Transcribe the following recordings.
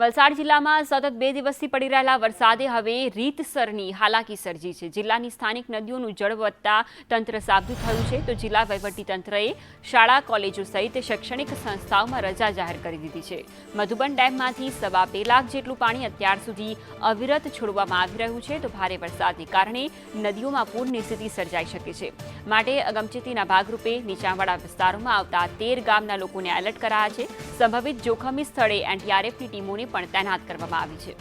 વલસાડ જિલ્લામાં સતત બે દિવસથી પડી રહેલા વરસાદે હવે રીતસરની હાલાકી સર્જી છે. જિલ્લાની સ્થાનિક નદીઓનું જળ વધતા તંત્ર સાબદું થયું છે તો જિલ્લા વહીવટીતંત્રએ શાળા, કોલેજો સહિત શૈક્ષણિક સંસ્થાઓમાં રજા જાહેર કરી દીધી છે. મધુબન ડેમમાંથી સવા બે લાખ જેટલું પાણી અત્યાર સુધી અવિરત છોડવામાં આવી રહ્યું છે તો ભારે વરસાદને કારણે નદીઓમાં પૂરની સ્થિતિ સર્જાઈ શકે છે. માટે અગમચેતીના ભાગરૂપે નીચાણવાળા વિસ્તારોમાં આવતા તેર ગામના લોકોને એલર્ટ કરાયા છે. સંભવિત જોખમી સ્થળે એનડીઆરએફની ટીમોને પણ તૈનાત કરવામાં આવી છે.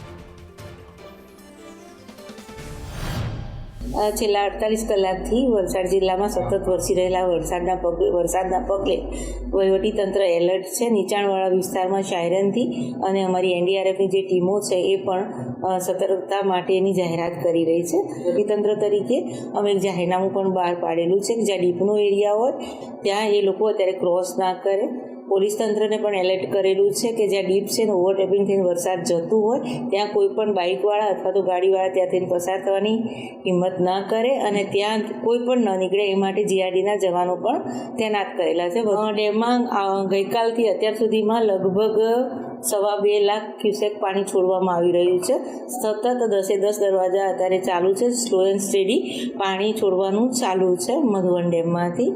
છેલ્લા અડતાલીસ કલાકથી વલસાડ જિલ્લામાં સતત વરસી રહેલા વરસાદના પગલે વરસાદના પગલે વહીવટીતંત્ર એલર્ટ છે. નીચાણવાળા વિસ્તારમાં શાયરનથી અને અમારી એનડીઆરએફની જે ટીમો છે એ પણ સતર્કતા માટેની જાહેરાત કરી રહી છે. વહીવટીતંત્ર તરીકે અમે એક જાહેરનામું પણ બહાર પાડેલું છે કે જ્યાં ડીપનો એરિયા હોય, ત્યાં એ લોકો અત્યારે ક્રોસ ના કરે. પોલીસ તંત્રને પણ એલર્ટ કરેલું છે કે જ્યાં ડીપ છે ને ઓવરટેપિંગ થઈને વરસાદ જતું હોય, ત્યાં કોઈ પણ બાઇકવાળા અથવા તો ગાડીવાળા ત્યાં થઈને પસાર થવાની હિંમત ના કરે અને ત્યાં કોઈ પણ ન નીકળે એ માટે જીઆરડીના જવાનો પણ તૈનાત કરેલા છે. ડેમમાં ગઈકાલથી અત્યાર સુધીમાં લગભગ સવા બે લાખ ક્યુસેક પાણી છોડવામાં આવી રહ્યું છે. સતત દસે દસ દરવાજા અત્યારે ચાલુ છે. સ્લો એન્ડ સ્ટેડી પાણી છોડવાનું ચાલુ છે મધુવન ડેમમાંથી.